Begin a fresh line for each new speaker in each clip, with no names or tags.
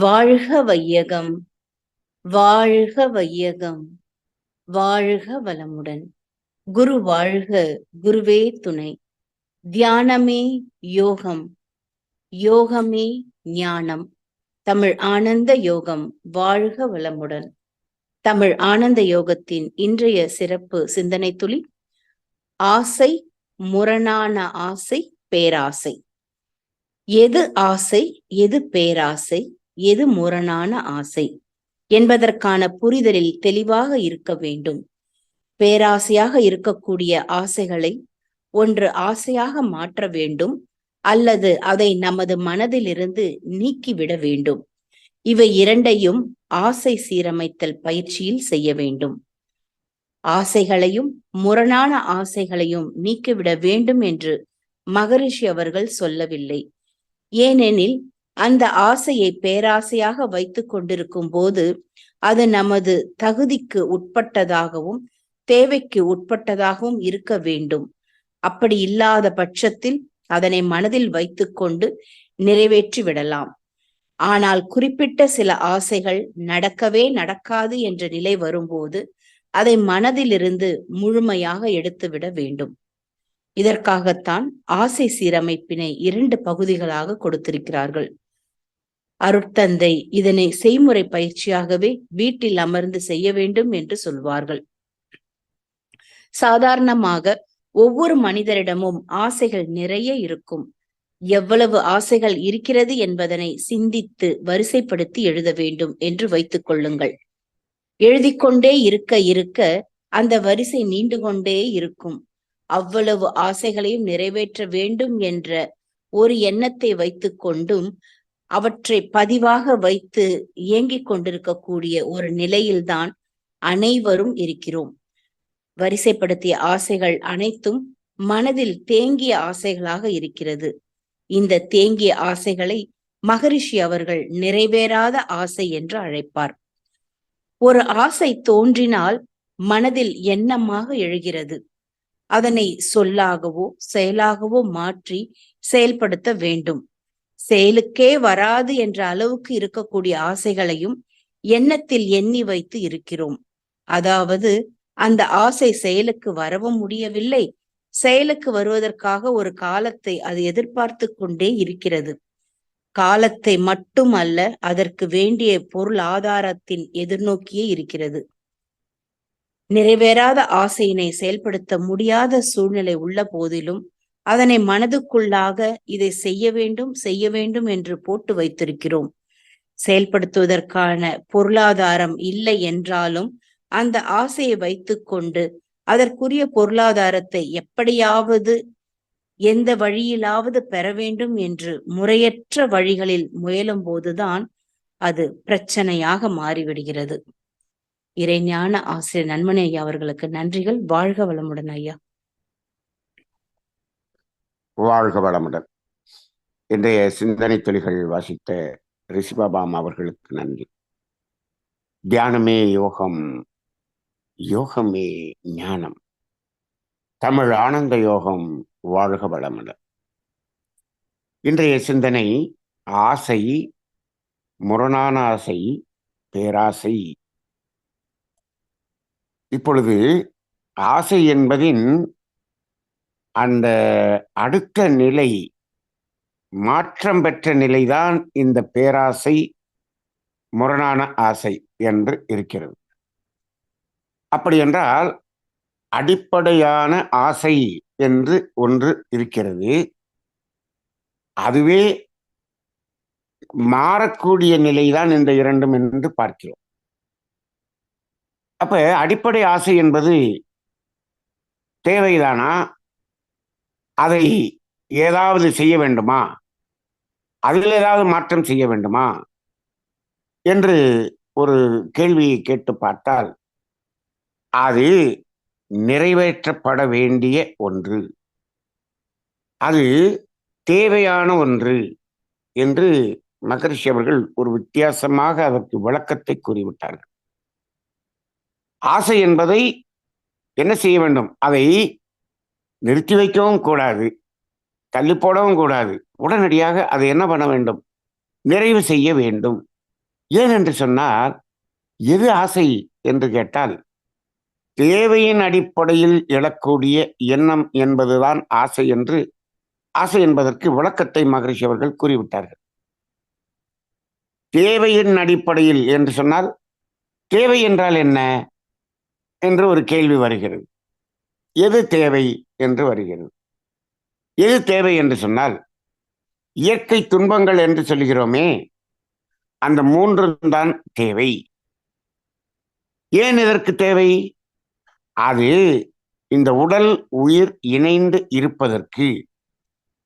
வாழ்க வையகம் வாழ்க வையகம் வாழ்க வளமுடன். குரு வாழ்க குருவே துணை. தியானமே யோகம் யோகமே ஞானம். தமிழ் ஆனந்த யோகம் வாழ்க வளமுடன். தமிழ் ஆனந்த யோகத்தின் இன்றைய சிறப்பு சிந்தனை துளி ஆசை முரணான ஆசை பேராசை. எது ஆசை எது பேராசை? எது முரணான ஆசை? என்பதற்கான புரிதலில் தெளிவாக இருக்க வேண்டும். பேராசையாக இருக்கக்கூடிய ஆசைகளை ஒன்று ஆசையாக மாற்ற வேண்டும் அல்லது அதை நமது மனதிலிருந்து நீக்கிவிட வேண்டும். இவை இரண்டையும் ஆசை சீரமைத்தல் பயிற்சியில் செய்ய வேண்டும். ஆசைகளையும் முரணான ஆசைகளையும் நீக்கிவிட வேண்டும் என்று மகரிஷி அவர்கள் சொல்லவில்லை. ஏனெனில் அந்த ஆசையை பேராசையாக வைத்துக் கொண்டிருக்கும் போது அது நமது தகுதிக்கு உட்பட்டதாகவும் தேவைக்கு உட்பட்டதாகவும் இருக்க வேண்டும். அப்படி இல்லாத பட்சத்தில் அதனை மனதில் வைத்துக்கொண்டு நிறைவேற்றி விடலாம். ஆனால் குறிப்பிட்ட சில ஆசைகள் நடக்கவே நடக்காது என்ற நிலை வரும்போது அதை மனதிலிருந்து முழுமையாக எடுத்துவிட வேண்டும். இதற்காகத்தான் ஆசை சீரமைப்பினை இரண்டு பகுதிகளாக கொடுத்திருக்கிறார்கள். அருட்தந்தை இதனை செய்முறை பயிற்சியாகவே வீட்டில் அமர்ந்து செய்ய வேண்டும் என்று சொல்வார்கள். சாதாரணமாக ஒவ்வொரு மனிதரிடமும் ஆசைகள் நிறைய இருக்கும். எவ்வளவு ஆசைகள் இருக்கிறது என்பதனை சிந்தித்து வரிசைப்படுத்தி எழுத வேண்டும் என்று வைத்துக் கொள்ளுங்கள். எழுதிக்கொண்டே இருக்க இருக்க அந்த வரிசை நீண்டு கொண்டே இருக்கும். அவ்வளவு ஆசைகளையும் நிறைவேற்ற வேண்டும் என்ற ஒரு எண்ணத்தை வைத்துக் கொண்டும் அவற்றை பதிவாக வைத்து இயங்கிக் கொண்டிருக்கக்கூடிய ஒரு நிலையில்தான் அனைவரும் இருக்கிறோம். வரிசைப்படுத்திய ஆசைகள் அனைத்தும் மனதில் தேங்கிய ஆசைகளாக இருக்கிறது. இந்த தேங்கிய ஆசைகளை மகரிஷி அவர்கள் நிறைவேறாத ஆசை என்று அழைப்பார். ஒரு ஆசை தோன்றினால் மனதில் எண்ணமாக எழுகிறது. அதனை சொல்லாகவோ செயலாகவோ மாற்றி செயல்படுத்த வேண்டும். செயலுக்கே வராது என்ற அளவுக்கு இருக்கக்கூடிய ஆசைகளையும் எண்ணத்தில் எண்ணி வைத்து இருக்கிறோம். அதாவது அந்த ஆசை செயலுக்கு வரவும் முடியவில்லை. செயலுக்கு வருவதற்காக ஒரு காலத்தை அது எதிர்பார்த்து கொண்டே இருக்கிறது. காலத்தை மட்டும் அல்ல அதற்கு வேண்டிய பொருள் ஆதாரத்தின் எதிர்நோக்கியே இருக்கிறது. நிறைவேறாத ஆசையினை செயல்படுத்த முடியாத சூழ்நிலை உள்ள போதிலும் அதனை மனதுக்குள்ளாக இதை செய்ய வேண்டும் செய்ய வேண்டும் என்று போட்டு வைத்திருக்கிறோம். செயல்படுத்துவதற்கான பொருளாதாரம் இல்லை என்றாலும் அந்த ஆசையை வைத்துக்கொண்டு அதற்குரிய பொருளாதாரத்தை எப்படியாவது எந்த வழியிலாவது பெற வேண்டும் என்று முறையற்ற வழிகளில் முயலும் போதுதான் அது பிரச்சனையாக மாறிவிடுகிறது. இறைஞான ஆசிரியர் நன்மணி ஐயா அவர்களுக்கு நன்றிகள். வாழ்க வளமுடன் ஐயா.
வாழ்க வளமுடன். இன்றைய சிந்தனை துளிகள் வாசித்த ரிஷிபாபாம் அவர்களுக்கு நன்றி. தியானமே யோகம் யோகமே ஞானம். தமிழ் ஆனந்த யோகம் வாழ்க வளமுடன். இன்றைய சிந்தனை ஆசை முரணான ஆசை பேராசை இப்பொழுது ஆசை என்பதின் அந்த அடுத்த நிலை மாற்றம் பெற்ற நிலைதான் இந்த பேராசை முரணான ஆசை என்று இருக்கிறது. அப்படி என்றால் அடிப்படையான ஆசை என்று ஒன்று இருக்கிறது. அதுவே மாறக்கூடிய நிலைதான் இந்த இரண்டும் என்று பார்க்கிறோம். அப்ப அடிப்படை ஆசை என்பது தேவைதானா? அதை ஏதாவது செய்ய வேண்டுமா? அதில் ஏதாவது மாற்றம் செய்ய வேண்டுமா? என்று ஒரு கேள்வியை கேட்டு பார்த்தால் அது நிறைவேற்றப்பட வேண்டிய ஒன்று. அது தேவையான ஒன்று என்று மகரிஷி அவர்கள் ஒரு வித்தியாசமாக அதற்கு விளக்கத்தை கூறிவிட்டார்கள். ஆசை என்பதை என்ன செய்ய வேண்டும்? அதை நிறுத்தி வைக்கவும் கூடாது. தள்ளி போடவும் கூடாது. உடனடியாக அதை என்ன பண்ண வேண்டும்? நிறைவு செய்ய வேண்டும். ஏன் என்று சொன்னால் எது ஆசை என்று கேட்டால் தேவையின் அடிப்படையில் எழக்கூடிய எண்ணம் என்பதுதான் ஆசை என்று ஆசை என்பதற்கு விளக்கத்தை மகரிஷி அவர்கள் கூறிவிட்டார்கள். தேவையின் அடிப்படையில் என்று சொன்னால் தேவை என்றால் என்ன? என்று ஒரு கேள்வி வருகிறது. எது தேவை என்று வருகிறது. எது தேவை என்று சொன்னால் இயற்கை துன்பங்கள் என்று சொல்கிறோமே அந்த மூன்றும் தான் தேவை. ஏன் இதற்கு தேவை? அது இந்த உடல் உயிர் இணைந்து இருப்பதற்கு.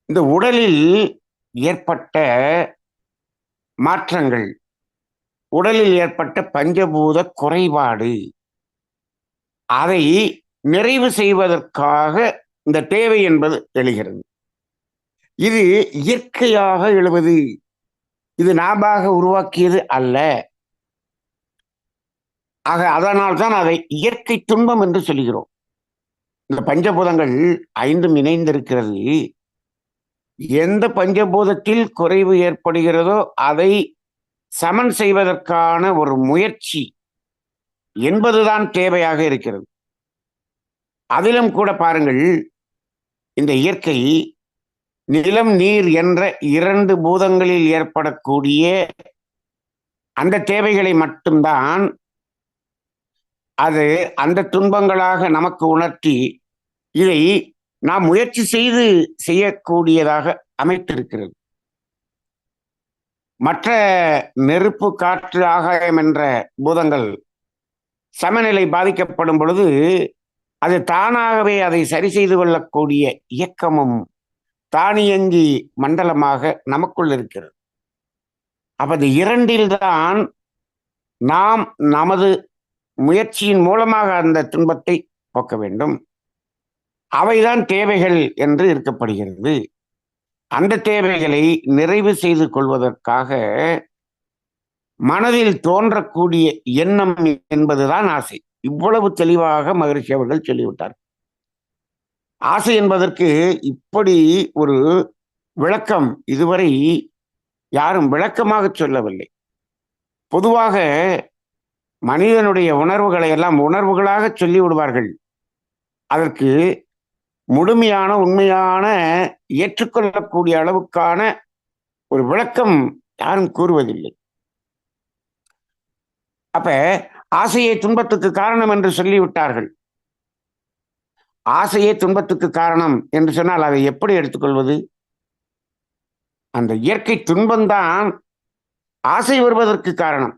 இந்த உடலில் ஏற்பட்ட மாற்றங்கள் உடலில் ஏற்பட்ட பஞ்சபூத குறைபாடு அதை நிறைவு செய்வதற்காக இந்த தேவை என்பது எழுகிறது. இது இயற்கையாக எழுவது. இது நாமாக உருவாக்கியது அல்ல. ஆக அதனால் தான் அதை இயற்கை துன்பம் என்று சொல்கிறோம். இந்த பஞ்சபூதங்கள் ஐந்தும் இணைந்திருக்கிறது. எந்த பஞ்சபூதத்தில் குறைவு ஏற்படுகிறதோ அதை சமன் செய்வதற்கான ஒரு முயற்சி. என்பதுதான் தேவையாக இருக்கிறது. அதிலும் கூட பாருங்கள் இந்த இயற்கை நிலம் நீர் என்ற இரண்டு பூதங்களில் ஏற்படக்கூடிய அந்த தேவைகளை மட்டும்தான் அது அந்த துன்பங்களாக நமக்கு உணர்த்தி இதை நாம் முயற்சி செய்து செய்யக்கூடியதாக அமைத்திருக்கிறது. மற்ற நெருப்பு காற்று ஆகாயம் என்ற பூதங்கள் சமநிலை பாதிக்கப்படும் பொழுது அது தானாகவே அதை சரி செய்து கொள்ளக்கூடிய இயக்கமும் தானியங்கி மண்டலமாக நமக்குள் இருக்கிறது. அப்ப அது இரண்டில்தான் நாம் நமது முயற்சியின் மூலமாக அந்த துன்பத்தை போக்க வேண்டும். அவைதான் தேவைகள் என்று இருக்கப்படுகிறது. அந்த தேவைகளை நிறைவு செய்து கொள்வதற்காக மனதில் தோன்றக்கூடிய எண்ணம் என்பதுதான் ஆசை. இவ்வளவு தெளிவாக மகரிஷி அவர்கள் சொல்லிவிட்டார். ஆசை என்பதற்கு இப்படி ஒரு விளக்கம் இதுவரை யாரும் விளக்கமாக சொல்லவில்லை. பொதுவாக மனிதனுடைய உணர்வுகளை எல்லாம் உணர்வுகளாக சொல்லி விடுவார்கள் அதற்கு முழுமையான உண்மையான ஏற்றுக்கொள்ளக்கூடிய அளவுக்கான ஒரு விளக்கம் யாரும் கூறுவதில்லை. அப்ப ஆசையை துன்பத்துக்கு காரணம் என்று சொல்லிவிட்டார்கள். ஆசையே துன்பத்துக்கு காரணம் என்று சொன்னால் அதை எப்படி எடுத்துக்கொள்வது? அந்த இயற்கை துன்பம்தான் ஆசை வருவதற்கு காரணம்.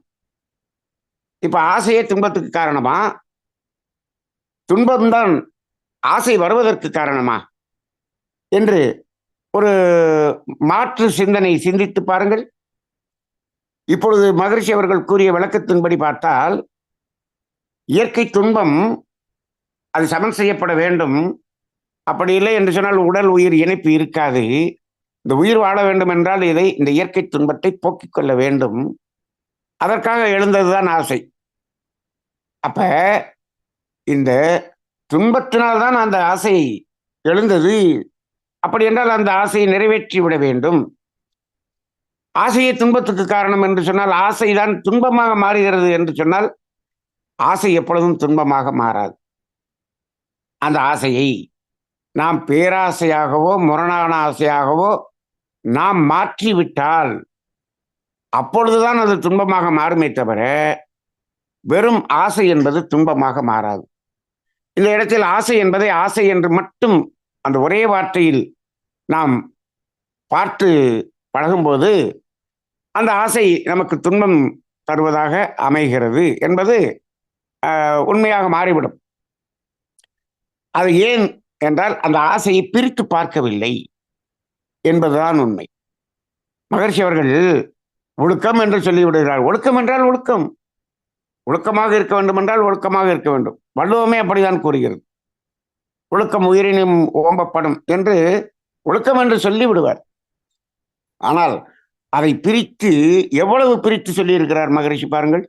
இப்ப ஆசையே துன்பத்துக்கு காரணமா? துன்பம்தான் ஆசை வருவதற்கு காரணமா? என்று ஒரு மாற்று சிந்தனை சிந்தித்து பாருங்கள். இப்பொழுது மகரிஷி அவர்கள் கூறிய விளக்கத்தின்படி பார்த்தால் இயற்கை துன்பம் அது சமன் செய்யப்பட வேண்டும். அப்படி இல்லை என்று சொன்னால் உடல் உயிர் இணைப்பு இருக்காது. இந்த உயிர் வாழ வேண்டும் என்றால் இதை இந்த இயற்கை துன்பத்தை போக்கிக் கொள்ள வேண்டும். அதற்காக எழுந்ததுதான் ஆசை. அப்ப இந்த துன்பத்தினால்தான் அந்த ஆசை எழுந்தது. அப்படி என்றால் அந்த ஆசையை நிறைவேற்றி விட வேண்டும். ஆசையே துன்பத்துக்கு காரணம் என்று சொன்னால் ஆசைதான் துன்பமாக மாறுகிறது என்று சொன்னால் ஆசை எப்பொழுதும் துன்பமாக மாறாது. அந்த ஆசையை நாம் பேராசையாகவோ முரணான ஆசையாகவோ நாம் மாற்றிவிட்டால் அப்பொழுதுதான் அது துன்பமாக மாறுமே தவிர வெறும் ஆசை என்பது துன்பமாக மாறாது. இந்த இடத்தில் ஆசை என்பதை ஆசை என்று மட்டும் அந்த ஒரே வார்த்தையில் நாம் பார்த்து பழகும்போது அந்த ஆசை நமக்கு துன்பம் தருவதாக அமைகிறது என்பது உண்மையாக மாறிவிடும். அது ஏன் என்றால் அந்த ஆசையை பிரித்து பார்க்கவில்லை என்பதுதான் உண்மை. மகர்ஷி அவர்கள் ஒழுக்கம் என்று சொல்லிவிடுகிறார். ஒழுக்கம் என்றால் ஒழுக்கம். ஒழுக்கமாக இருக்க வேண்டும் என்றால் ஒழுக்கமாக இருக்க வேண்டும். வள்ளுவமே அப்படிதான் கூறுகிறது. ஒழுக்கம் உயிரினும் ஓம்பப்படும் என்று ஒழுக்கம் என்று சொல்லிவிடுவார். ஆனால் அதை பிரித்து எவ்வளவு பிரித்து சொல்லியிருக்கிறார் மகரிஷி பாருங்கள்.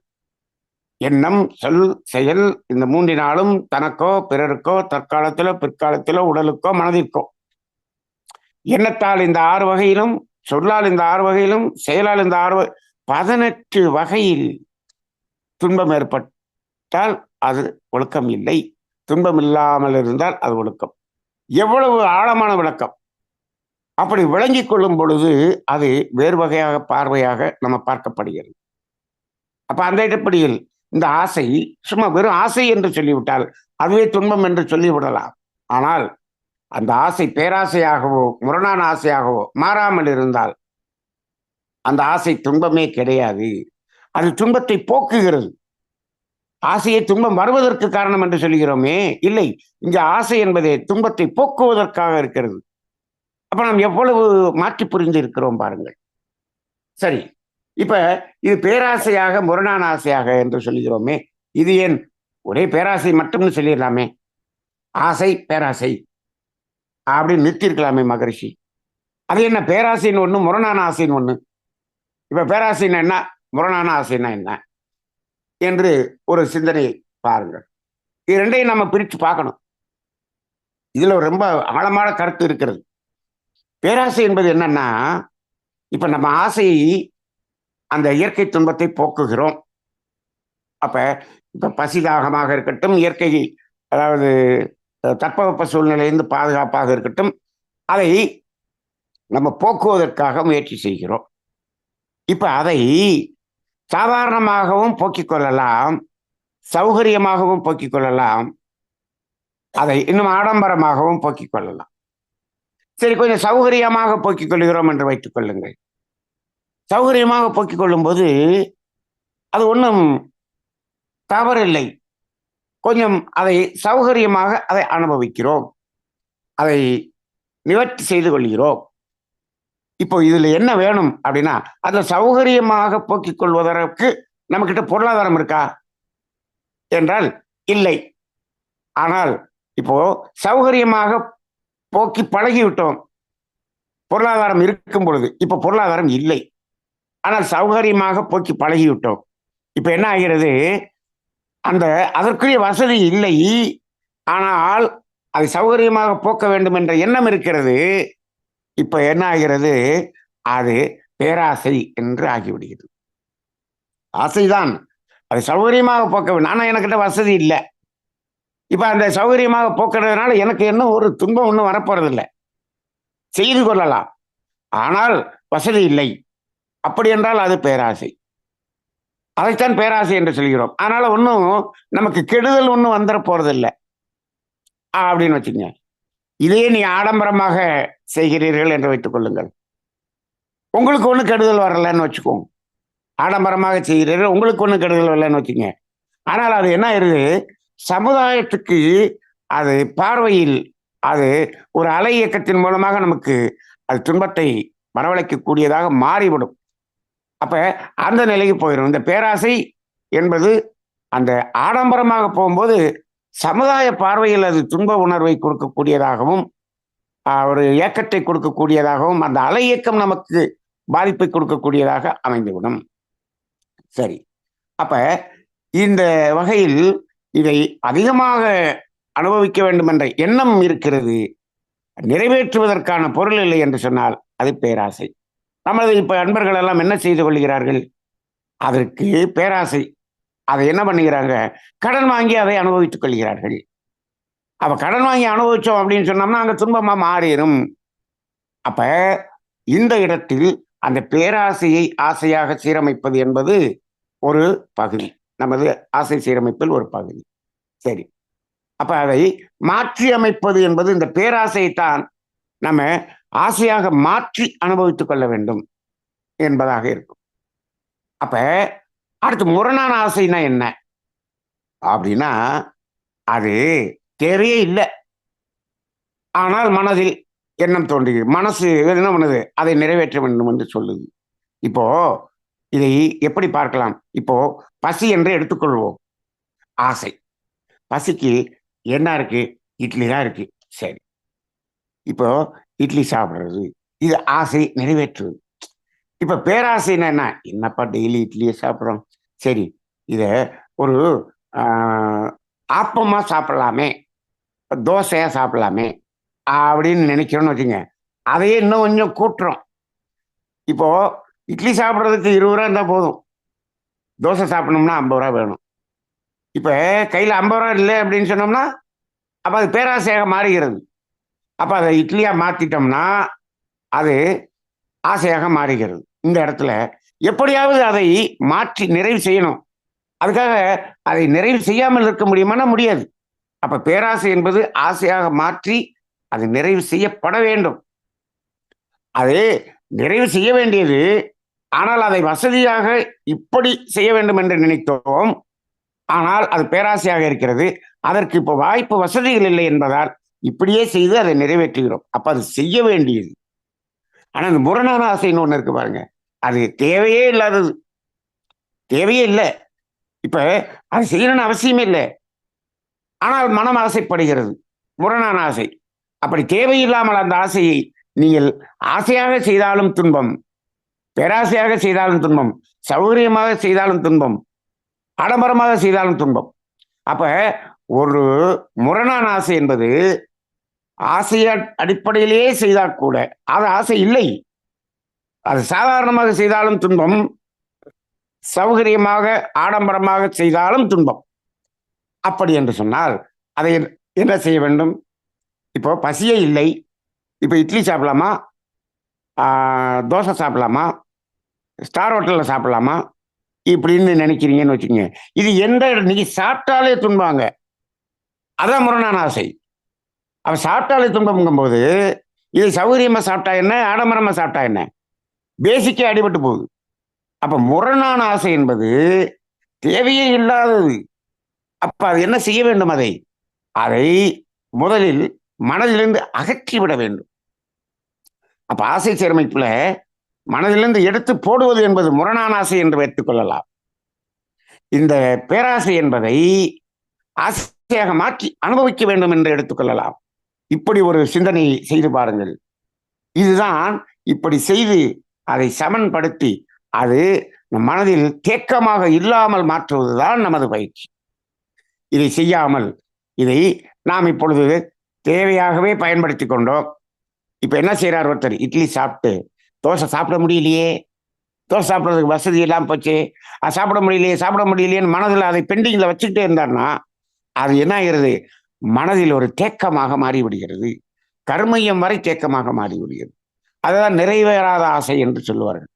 எண்ணம் சொல் செயல் இந்த மூன்றினாலும் தனக்கோ பிறருக்கோ தற்காலத்திலோ பிற்காலத்திலோ உடலுக்கோ மனதிற்கோ. எண்ணத்தால் இந்த ஆறு வகையிலும் சொல்லால் இந்த ஆறு வகையிலும் செயலால் இந்த ஆறு பதினெட்டு வகையில் துன்பம் ஏற்பட்டால் அது ஒழுக்கம் இல்லை. துன்பம் இல்லாமல் இருந்தால் அது ஒழுக்கம். எவ்வளவு ஆழமான விளக்கம். அப்படி விளங்கிக் கொள்ளும் பொழுது அது வேறு வகையாக பார்வையாக நம்ம பார்க்கப்படுகிறது. அப்ப அந்த இடப்படியில் இந்த ஆசை சும்மா வெறும் ஆசை என்று சொல்லிவிட்டால் அதுவே துன்பம் என்று சொல்லிவிடலாம். ஆனால் அந்த ஆசை பேராசையாகவோ முரணான ஆசையாகவோ மாறாமல் இருந்தால் அந்த ஆசை துன்பமே கிடையாது. அது துன்பத்தை போக்குகிறது. ஆசையை துன்பம் வருவதற்கு காரணம் என்று சொல்கிறோமே. இல்லை இந்த ஆசை என்பதே துன்பத்தை போக்குவதற்காக இருக்கிறது. அப்ப நாம் எவ்வளவு மாற்றி புரிந்து இருக்கிறோம் பாருங்கள். சரி இப்ப இது பேராசையாக முரணான ஆசையாக என்று சொல்லுகிறோமே இது ஏன்? ஒரே பேராசை மட்டும்னு சொல்லிடலாமே. ஆசை பேராசை. அப்படின்னு நிறுத்திருக்கலாமே மகரிஷி. அது என்ன பேராசைன்னு ஒன்று முரணான ஆசைன்னு ஒன்று இப்போ பேராசைன்னா என்ன முரணான ஆசைன்னா என்ன? என்று ஒரு சிந்தனை பாருங்கள். இது ரெண்டையும் நம்ம பிரித்து பார்க்கணும். இதில் ரொம்ப ஆழமான கருத்து இருக்கிறது. பேராசை என்பது என்னன்னா இப்ப நம்ம ஆசையை அந்த இயற்கை துன்பத்தை போக்குகிறோம். அப்ப இப்ப பசிதாகமாக இருக்கட்டும் இயற்கை அதாவது தட்பவெப்ப சூழ்நிலையிலிருந்து பாதுகாப்பாக இருக்கட்டும் அதை நம்ம போக்குவதற்காக முயற்சி செய்கிறோம். இப்ப அதை சாதாரணமாகவும் போக்கிக் கொள்ளலாம் சௌகரியமாகவும் போக்கிக் கொள்ளலாம் அதை இன்னும் ஆடம்பரமாகவும் போக்கிக் கொள்ளலாம். சரி கொஞ்சம் சௌகரியமாக போக்கிக் கொள்கிறோம் என்று வைத்துக் கொள்ளுங்கள். சௌகரியமாக போக்கிக் கொள்ளும்போது அது ஒன்றும் தவறில்லை. கொஞ்சம் அதை சௌகரியமாக அதை அனுபவிக்கிறோம். அதை நிவர்த்தி செய்து கொள்கிறோம். இப்போ இதில் என்ன வேணும் அப்படின்னா அதில் சௌகரியமாக போக்கிக் கொள்வதற்கு நம்மக்கிட்ட பொருளாதாரம் இருக்கா? என்றால் இல்லை. ஆனால் இப்போ சௌகரியமாக போக்கி பழகிவிட்டோம். பொருளாதாரம் இருக்கும் பொழுது. இப்ப பொருளாதாரம் இல்லை. ஆனால் சௌகரியமாக போக்கி பழகிவிட்டோம். இப்ப என்ன ஆகிறது? அந்த அதற்குரிய வசதி இல்லை. ஆனால் அதை சௌகரியமாக போக்க வேண்டும் என்ற எண்ணம் இருக்கிறது. இப்ப என்ன ஆகிறது? அது பேராசை என்று ஆகிவிடுகிறது. ஆசைதான். அது சௌகரியமாக போக்க வேண்டும். ஆனால் எனக்கிட்ட வசதி இல்லை. இப்போ அந்த சௌகரியமாக போக்குறதுனால எனக்கு என்ன ஒரு துன்பம் ஒன்றும் வரப்போறதில்லை. செய்து கொள்ளலாம். ஆனால் வசதி இல்லை. அப்படி என்றால் அது பேராசை. அதைத்தான் பேராசை என்று சொல்கிறோம். அதனால ஒன்றும் நமக்கு கெடுதல் ஒன்றும் வந்துட போறதில்லை. அப்படின்னு வச்சுங்க இதே நீ ஆடம்பரமாக செய்கிறீர்கள் என்று வைத்துக் கொள்ளுங்கள். உங்களுக்கு ஒன்றும் கெடுதல் வரலன்னு வச்சுக்கோங்க ஆடம்பரமாக செய்கிறீர்கள் உங்களுக்கு ஒன்றும் கெடுதல் வரலன்னு வச்சுங்க ஆனால் அது என்ன ஆயிருது சமுதாயத்துக்கு அது பார்வையில் அது ஒரு அலை இயக்கத்தின் மூலமாக நமக்கு அது துன்பத்தை வரவழைக்கக்கூடியதாக மாறிவிடும். அப்ப அந்த நிலைக்கு போயிடும் இந்த பேராசை என்பது அந்த ஆடம்பரமாக போகும்போது சமுதாய பார்வையில் அது துன்ப உணர்வை கொடுக்கக்கூடியதாகவும் ஒரு இயக்கத்தை கொடுக்கக்கூடியதாகவும் அந்த அலை இயக்கம் நமக்கு பாதிப்பை கொடுக்கக்கூடியதாக அமைந்துவிடும். சரி. அப்ப இந்த வகையில் இதை அதிகமாக அனுபவிக்க வேண்டும் என்ற எண்ணம் இருக்கிறது. நிறைவேற்றுவதற்கான பொருள் இல்லை என்று சொன்னால் அது பேராசை. நமது இப்போ அன்பர்கள் எல்லாம் என்ன செய்து கொள்கிறார்கள்? அதற்கு பேராசை. அதை என்ன பண்ணுகிறாங்க? கடன் வாங்கி அதை அனுபவித்துக் கொள்கிறார்கள். அப்ப கடன் வாங்கி அனுபவிச்சோம் அப்படின்னு சொன்னோம்னா அங்கே துன்பமா மாறிடும். அப்ப இந்த இடத்தில் அந்த பேராசையை ஆசையாக சீரமைப்பது என்பது ஒரு பகுதி. நமது ஆசை சீரமைப்பில் ஒரு பகுதி. சரி. அப்ப அதை மாற்றி அமைப்பது என்பது இந்த பேராசையை தான் நம்ம ஆசையாக மாற்றி அனுபவித்துக் கொள்ள வேண்டும் என்பதாக இருக்கும். அப்ப அடுத்து முரணான ஆசைனா என்ன? அப்படின்னா அது தேவையே இல்லை. ஆனால் மனதில் எண்ணம் தோன்றுகிறது. மனசு என்ன பண்ணுது? அதை நிறைவேற்ற வேண்டும் என்று சொல்லுது. இப்போ இதை எப்படி பார்க்கலாம்? இப்போ பசி என்று எடுத்துக்கொள்வோம். ஆசை. பசிக்கு என்ன இருக்கு? இட்லி தான் இருக்கு. சரி. இப்போ இட்லி சாப்பிட்றது. இது ஆசை நிறைவேற்றுவது இப்போ பேராசைன்னா என்ன? என்னப்பா டெய்லி இட்லியை சாப்பிட்றோம்? சரி இதை ஒரு ஆப்பமாக சாப்பிடலாமே. தோசையாக சாப்பிடலாமே. அப்படின்னு நினைக்கிறோன்னு வச்சுங்க அதையே இன்னும் கொஞ்சம் கூட்டுறோம். இப்போ இட்லி சாப்பிட்றதுக்கு இருபது ரூபா இருந்தால் போதும். தோசை சாப்பிடணும்னா ஐம்பது ரூபா வேணும். இப்போ கையில் ஐம்பது ரூபா இல்லை அப்படின்னு சொன்னோம்னா அப்போ அது பேராசையாக மாறுகிறது. அப்போ அதை இட்லியாக மாற்றிட்டோம்னா அது ஆசையாக மாறுகிறது. இந்த இடத்துல எப்படியாவது அதை மாற்றி நிறைவு செய்யணும். அதுக்காக அதை நிறைவு செய்யாமல் இருக்க முடியுமானா முடியாது. அப்போ பேராசை என்பது ஆசையாக மாற்றி அது நிறைவு செய்யப்பட வேண்டும். அது நிறைவு செய்ய வேண்டியது ஆனால் அதை வசதியாக இப்படி செய்ய வேண்டும் என்று நினைத்தோம். ஆனால் அது பேராசையாக இருக்கிறது. அதற்கு இப்போ வாய்ப்பு வசதிகள் இல்லை என்பதால் இப்படியே செய்து அதை நிறைவேற்றுகிறோம். அப்ப அது செய்ய வேண்டியது. ஆனா இந்த முரணான ஆசைன்னு ஒண்ணு இருக்கு பாருங்க. அது தேவையே இல்லாதது. தேவையே இல்லை. இப்ப அது செய்யணும்னு அவசியமே இல்லை. ஆனால் மனம் ஆசைப்படுகிறது. முரணான ஆசை. அப்படி தேவையில்லாமல் அந்த ஆசையை நீங்கள் ஆசையாக செய்தாலும் துன்பம். பேராசையாக செய்தாலும் துன்பம் சௌகரியமாக செய்தாலும் துன்பம் ஆடம்பரமாக செய்தாலும் துன்பம். அப்ப ஒரு முரணான ஆசை என்பது ஆசைய அடிப்படையிலேயே செய்தால் கூட அது ஆசை இல்லை. அது சாதாரணமாக செய்தாலும் துன்பம் சௌகரியமாக ஆடம்பரமாக செய்தாலும் துன்பம். அப்படி என்று சொன்னால் அதை என்ன செய்ய வேண்டும்? இப்போ பசியே இல்லை. இப்போ இட்லி சாப்பிடலாமா? தோசை சாப்பிடலாமா? ஸ்டார் ஹோட்டலில் சாப்பிடலாமா? இப்படின்னு நினைக்கிறீங்கன்னு வச்சுக்கோங்க. இது எந்த இடம்? நீங்க சாப்பிட்டாலே துன்பாங்க அதான் முரணான ஆசை. அவன் சாப்பிட்டாலே துன்பம்ங்கும்போது இது சௌகரியமாக சாப்பிட்டா என்ன? ஆடம்பரமாக சாப்பிட்டா என்ன? பேசிக்கே அடிபட்டு போகுது. அப்போ முரணான ஆசை என்பது தேவையே இல்லாதது. அப்போ அது என்ன செய்ய வேண்டும் அதை? அதை முதலில் மனதிலிருந்து அகற்றிவிட வேண்டும். அப்போ ஆசை சீரமைப்பில் மனதிலிருந்து எடுத்து போடுவது என்பது முரணான ஆசை என்று வைத்துக் கொள்ளலாம். இந்த பேராசை என்பதை ஆசையாக மாற்றி அனுபவிக்க வேண்டும் என்று எடுத்துக்கொள்ளலாம் இப்படி ஒரு சிந்தனை செய்து பாருங்கள். இதுதான் இப்படி செய்து அதை சமன்படுத்தி அது நம் மனதில் தேக்கமாக இல்லாமல் மாற்றுவதுதான் நமது பயிற்சி. இதை செய்யாமல் இதை நாம் இப்பொழுது தேவையாகவே பயன்படுத்தி கொண்டோம். இப்ப என்ன செய்யறார் ஒருத்தர்? இட்லி சாப்பிட்டு தோசை சாப்பிட முடியலையே. தோசை சாப்பிட்றதுக்கு வசதி இல்லாமல் போச்சு. அது சாப்பிட முடியலையே சாப்பிட முடியலையேன்னு மனதில் அதை பெண்டிங்கில் வச்சுக்கிட்டே இருந்தார்னா அது என்ன ஆகிறது மனதில் ஒரு தேக்கமாக மாறிவிடுகிறது. கர்மையம் வரை தேக்கமாக மாறிவிடுகிறது. அதுதான் நிறைவேறாத ஆசை என்று சொல்லுவார்கள்.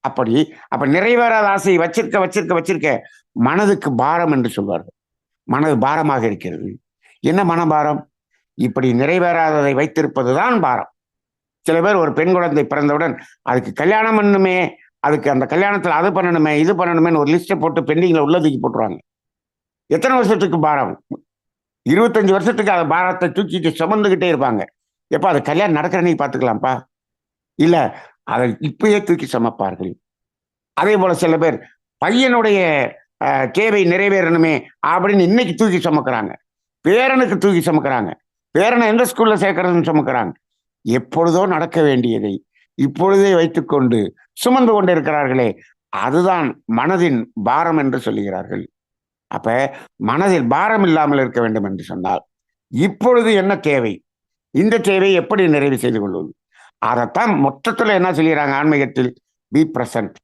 அப்படி அப்ப நிறைவேறாத ஆசையை வச்சிருக்க வச்சிருக்க வச்சிருக்க மனதுக்கு பாரம் என்று சொல்வார்கள். மனது பாரமாக இருக்கிறது. என்ன மனபாரம்? இப்படி நிறைவேறாததை வைத்திருப்பதுதான் பாரம். சில பேர் ஒரு பெண் குழந்தை பிறந்தவுடன் அதுக்கு கல்யாணம் பண்ணணுமே அதுக்கு அந்த கல்யாணத்தில் அது பண்ணணுமே இது பண்ணணுமேன்னு ஒரு லிஸ்ட்டை போட்டு பெண்டிங்கில் உள்ளதுக்கு போட்டுருவாங்க. எத்தனை வருஷத்துக்கு பாரம்? இருபத்தஞ்சு வருஷத்துக்கு அந்த பாரத்தை தூக்கிட்டு சுமந்துக்கிட்டே இருப்பாங்க. எப்போ அது கல்யாணம் நடக்கிறனே பார்த்துக்கலாம்ப்பா இல்லை அதை இப்பயே தூக்கி சமைப்பார்கள். அதே போல் சில பேர் பையனுடைய தேவை நிறைவேறணுமே அப்படின்னு இன்னைக்கு தூக்கி சுமக்கிறாங்க. பேரனுக்கு தூக்கி சுமக்கிறாங்க. பேரனை எந்த ஸ்கூலில் சேர்க்கறதுன்னு சுமக்கிறாங்க. எப்பொழுதோ நடக்க வேண்டியதை இப்பொழுதே வைத்துக்கொண்டு சுமந்து கொண்டு இருக்கிறார்களே அதுதான் மனதின் பாரம் என்று சொல்லுகிறார்கள். அப்ப மனதில் பாரம் இல்லாமல் இருக்க வேண்டும் என்று சொன்னால் இப்பொழுது என்ன தேவை? இந்த தேவையை எப்படி நிறைவு செய்து கொள்வது? அதைத்தான் மொத்தத்தில் என்ன சொல்லிடுறாங்க ஆன்மீகத்தில்? பி பிரசன்ட்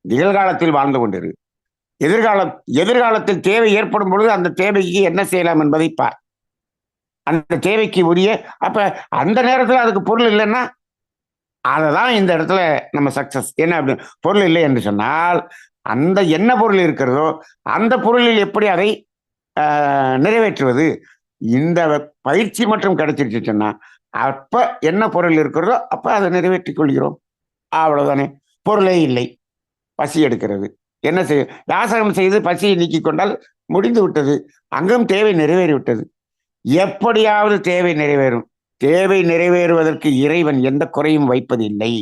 நிகழ்காலத்தில் வாழ்ந்து கொண்டிரு. எதிர்காலம் எதிர்காலத்தில் தேவை ஏற்படும் பொழுது அந்த தேவைக்கு என்ன செய்யலாம் என்பதை பார். அந்த தேவைக்கு உரிய அப்ப அந்த நேரத்துல அதுக்கு பொருள் இல்லைன்னா அதை தான் இந்த இடத்துல நம்ம சக்சஸ் என்ன அப்படி? பொருள் இல்லை என்று சொன்னால் அந்த என்ன பொருள் இருக்கிறதோ அந்த பொருளில் எப்படி அதை நிறைவேற்றுவது? இந்த பயிற்சி மட்டும் கிடைச்சிருச்சு சொன்னா அப்ப என்ன பொருள் இருக்கிறதோ அப்ப அதை நிறைவேற்றிக் கொள்கிறோம். அவ்வளவுதானே. பொருளே இல்லை. பசி எடுக்கிறது. என்ன செய்ய யாசகம் செய்து பசியை நீக்கிக் கொண்டால் முடிந்து விட்டது. அங்கும் தேவை நிறைவேறி விட்டது எப்படியாவது தேவை நிறைவேறும். தேவை நிறைவேறுவதற்கு இறைவன் எந்த குறையும் வைப்பதில்லை.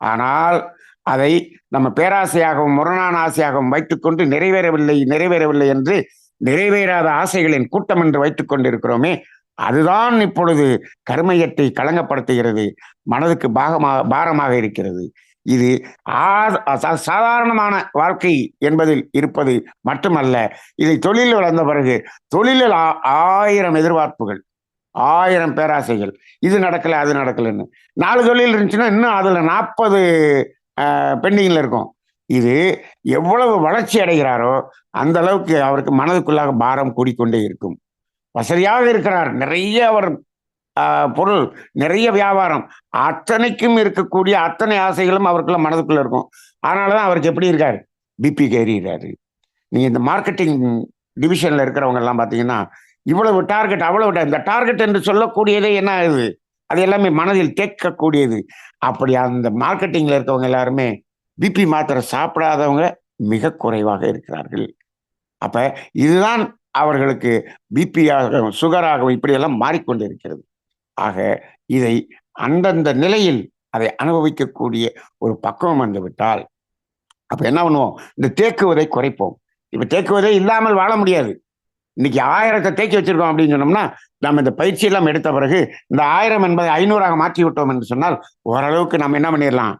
ஆனால் அதை நம்ம பேராசையாகவும் முரணான ஆசையாகவும் வைத்துக்கொண்டு நிறைவேறவில்லை நிறைவேறவில்லை என்று நிறைவேறாத ஆசைகளின் கூட்டம் என்று வைத்துக் கொண்டிருக்கிறோமே அதுதான் இப்பொழுது கருமையத்தை களங்கப்படுத்துகிறது மனதுக்கு பாகமாக பாரமாக இருக்கிறது. இது ஆ- சா- சாதாரணமான வாழ்க்கை என்பதில் இருப்பது மட்டுமல்ல இதை தொழில் வளர்ந்த பிறகு தொழிலில் ஆ- ஆயிரம் எதிர்பார்ப்புகள் ஆயிரம் பேராசைகள் இது நடக்கல அது நடக்கலைன்னு. நாலு தொழில் இருந்துச்சுன்னா இன்னும் அதுல நாற்பது பெண்டிங்கில் இருக்கும். இது எவ்வளவு வளர்ச்சி அடைகிறாரோ அந்த அளவுக்கு அவருக்கு மனதுக்குள்ளாக பாரம் கூடிக்கொண்டே இருக்கும். வசதியாக இருக்கிறார். நிறைய அவர் பொருள். நிறைய வியாபாரம். அத்தனைக்கும் இருக்கக்கூடிய அத்தனை ஆசைகளும் அவருக்குள்ள மனதுக்குள்ள இருக்கும். அதனாலதான் அவருக்கு எப்படி இருக்காரு? பிபி கேறிடுறாரு நீங்க இந்த மார்க்கெட்டிங் டிவிஷன்ல இருக்கிறவங்க எல்லாம் பாத்தீங்கன்னா இவ்வளவு டார்கெட் அவ்வளவு இந்த டார்கெட் என்று சொல்லக்கூடியதே என்ன ஆகுது? அது எல்லாமே மனதில் கேட்கக்கூடியது. அப்படி அந்த மார்க்கெட்டிங்ல இருக்கவங்க எல்லாருமே பிபி மாத்திரை சாப்பிடாதவங்க மிக குறைவாக இருக்கிறார்கள். அப்ப இதுதான் அவர்களுக்கு பிபியாக சுகராகவும் இப்படியெல்லாம் மாறிக்கொண்டு இருக்கிறது ஆக இதை அந்தந்த நிலையில் அதை அனுபவிக்கக்கூடிய ஒரு பக்குவம் வந்துவிட்டால் விட்டால் என்ன பண்ணுவோம்? இந்த தேக்குவதை குறைப்போம். இப்போ தேக்குவதை இல்லாமல் வாழ முடியாது. இன்னைக்கு ஆயிரத்தை தேக்கி வச்சிருக்கோம் அப்படின்னு சொன்னோம்னா நம்ம இந்த பயிற்சி எல்லாம் எடுத்த பிறகு இந்த ஆயிரம் என்பதை ஐநூறாக மாற்றி விட்டோம் என்று சொன்னால் ஓரளவுக்கு நம்ம என்ன பண்ணிடலாம்?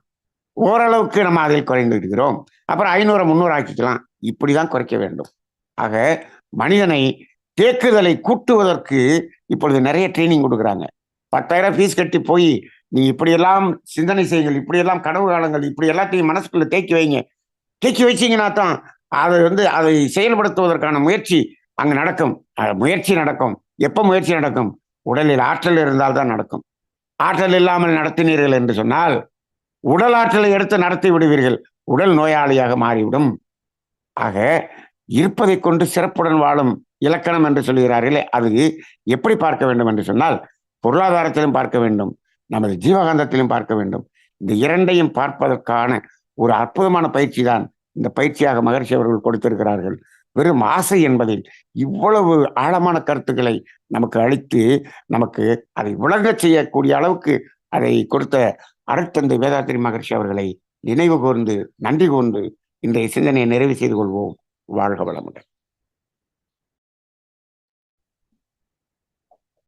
ஓரளவுக்கு நம்ம அதில் குறைந்து இருக்கிறோம் அப்புறம் ஐநூறு முந்நூறு ஆக்கிக்கலாம். இப்படிதான் குறைக்க வேண்டும். ஆக மனிதனை தேக்குதலை கூட்டுவதற்கு இப்பொழுது நிறைய ட்ரைனிங் கொடுக்குறாங்க. பத்தாயிரம் ஃபீஸ் கட்டி போய் நீ இப்படியெல்லாம் சிந்தனை செய்யுங்கள் இப்படியெல்லாம் கனவு காலங்கள் இப்படி எல்லாத்தையும் மனசுக்குள்ள தேக்கி வைங்க. தேக்கி வச்சீங்கன்னா தான் அதை வந்து அதை செயல்படுத்துவதற்கான முயற்சி அங்கு நடக்கும். முயற்சி நடக்கும். எப்போ முயற்சி நடக்கும்? உடலில் ஆற்றல் இருந்தால் தான் நடக்கும். ஆற்றல் இல்லாமல் நடத்தினீர்கள் என்று சொன்னால் உடல் ஆற்றலை எடுத்து நடத்தி விடுவீர்கள். உடல் நோயாளியாக மாறிவிடும். ஆக இருப்பதை கொண்டு சிறப்புடன் வாழும் இலக்கணம் என்று சொல்கிறார்களே அது எப்படி பார்க்க வேண்டும் என்று சொன்னால் பொருளாதாரத்திலும் பார்க்க வேண்டும். நமது ஜீவகாந்தத்திலும் பார்க்க வேண்டும். இந்த இரண்டையும் பார்ப்பதற்கான ஒரு அற்புதமான பயிற்சி தான் இந்த பயிற்சியாக மகர்ஷி அவர்கள் கொடுத்திருக்கிறார்கள். வெறும் ஆசை என்பதில் இவ்வளவு ஆழமான கருத்துக்களை நமக்கு அளித்து நமக்கு அதை விளங்கச் செய்யக்கூடிய அளவுக்கு அதை கொடுத்த அருட்தந்தை வேதாத்திரி மகர்ஷி அவர்களை நினைவு கூர்ந்து நன்றி கூர்ந்து இன்றைய சிந்தனையை நிறைவு செய்து கொள்வோம். வாழ்க வளமுடன்.